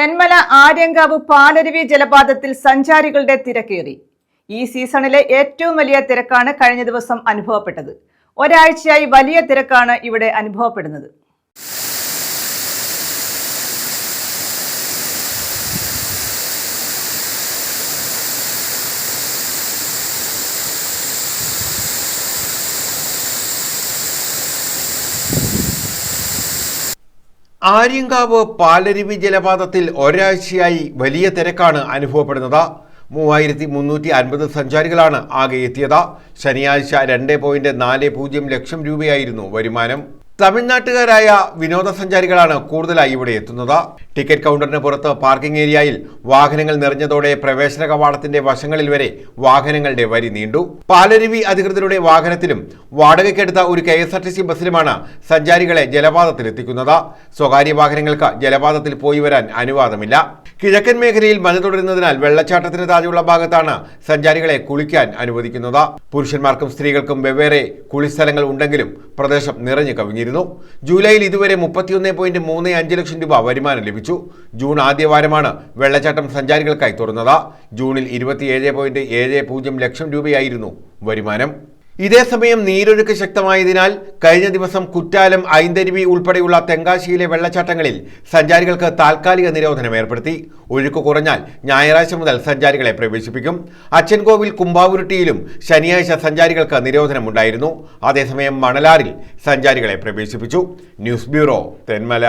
തെന്മല ആര്യങ്കാവ് പാലരുവി ജലപാതത്തിൽ സഞ്ചാരികളുടെ തിരക്കേറി. ഈ സീസണിലെ ഏറ്റവും വലിയ തിരക്കാണ് കഴിഞ്ഞ ദിവസം അനുഭവപ്പെട്ടത്. ഒരാഴ്ചയായി വലിയ തിരക്കാണ് ഇവിടെ അനുഭവപ്പെടുന്നത്. ആര്യങ്കാവ് പാലരുവി ജലപാതത്തിൽ ഒരാഴ്ചയായി വലിയ തിരക്കാണ് അനുഭവപ്പെടുന്നത്. മൂവായിരത്തി മുന്നൂറ്റി അൻപത് സഞ്ചാരികളാണ് ആകെ എത്തിയത് ശനിയാഴ്ച രണ്ട് പോയിന്റ് നാല് പൂജ്യം ലക്ഷം രൂപയായിരുന്നു വരുമാനം. തമിഴ്നാട്ടുകാരായ വിനോദസഞ്ചാരികളാണ് കൂടുതലായി ഇവിടെ എത്തുന്നത്. ടിക്കറ്റ് കൗണ്ടറിന് പുറത്ത് പാർക്കിംഗ് ഏരിയയിൽ വാഹനങ്ങൾ നിറഞ്ഞതോടെ പ്രവേശന കവാടത്തിന്റെ വശങ്ങളിൽ വരെ വാഹനങ്ങളുടെ വരി നീണ്ടു. പാലരുവി അധികൃതരുടെ വാഹനത്തിലും വാടകയ്ക്കെടുത്ത ഒരു K S R T C ബസ്സിലുമാണ് സഞ്ചാരികളെ ജലപാതത്തിൽ എത്തിക്കുന്നത് സ്വകാര്യ വാഹനങ്ങൾക്ക് ജലപാതത്തിൽ പോയി വരാൻ അനുവാദമില്ല. കിഴക്കൻ മേഖലയിൽ മഞ്ഞ തുടരുന്നതിനാൽ വെള്ളച്ചാട്ടത്തിന് താഴെയുള്ള ഭാഗത്താണ് സഞ്ചാരികളെ കുളിക്കാൻ അനുവദിക്കുന്നത്. പുരുഷന്മാർക്കും സ്ത്രീകൾക്കും വെവ്വേറെ കുളിസ്ഥലങ്ങൾ ഉണ്ടെങ്കിലും പ്രദേശം നിറഞ്ഞു കവിഞ്ഞിരുന്നു. ജൂലൈയിൽ ഇതുവരെ മുപ്പത്തിയൊന്ന് പോയിന്റ് മൂന്ന് അഞ്ച് ലക്ഷം രൂപ വരുമാനം ലഭിച്ചു. ജൂൺ ആദ്യവാരമാണ് വെള്ളച്ചാട്ടം സഞ്ചാരികൾക്കായി തുറന്നത്. ജൂണിൽ ഇരുപത്തിയേഴ് പോയിന്റ് ഏഴ് പൂജ്യം ലക്ഷം രൂപയായിരുന്നു വരുമാനം. ഇതേസമയം നീരൊഴുക്ക് ശക്തമായതിനാൽ കഴിഞ്ഞ ദിവസം കുറ്റാലം ഐന്തരുവി ഉൾപ്പെടെയുള്ള തെങ്കാശിയിലെ വെള്ളച്ചാട്ടങ്ങളിൽ സഞ്ചാരികൾക്ക് താൽക്കാലിക നിരോധനം ഏർപ്പെടുത്തി. ഒഴുക്ക് കുറഞ്ഞാൽ ഞായറാഴ്ച മുതൽ സഞ്ചാരികളെ പ്രവേശിപ്പിക്കും. അച്ചൻകോവിൽ കുമ്പാവുരുട്ടിയിലും ശനിയാഴ്ച സഞ്ചാരികൾക്ക് നിരോധനം ഉണ്ടായിരുന്നു. അതേസമയം മണലാറിൽ സഞ്ചാരികളെ പ്രവേശിപ്പിച്ചു. News bureau Thenmala.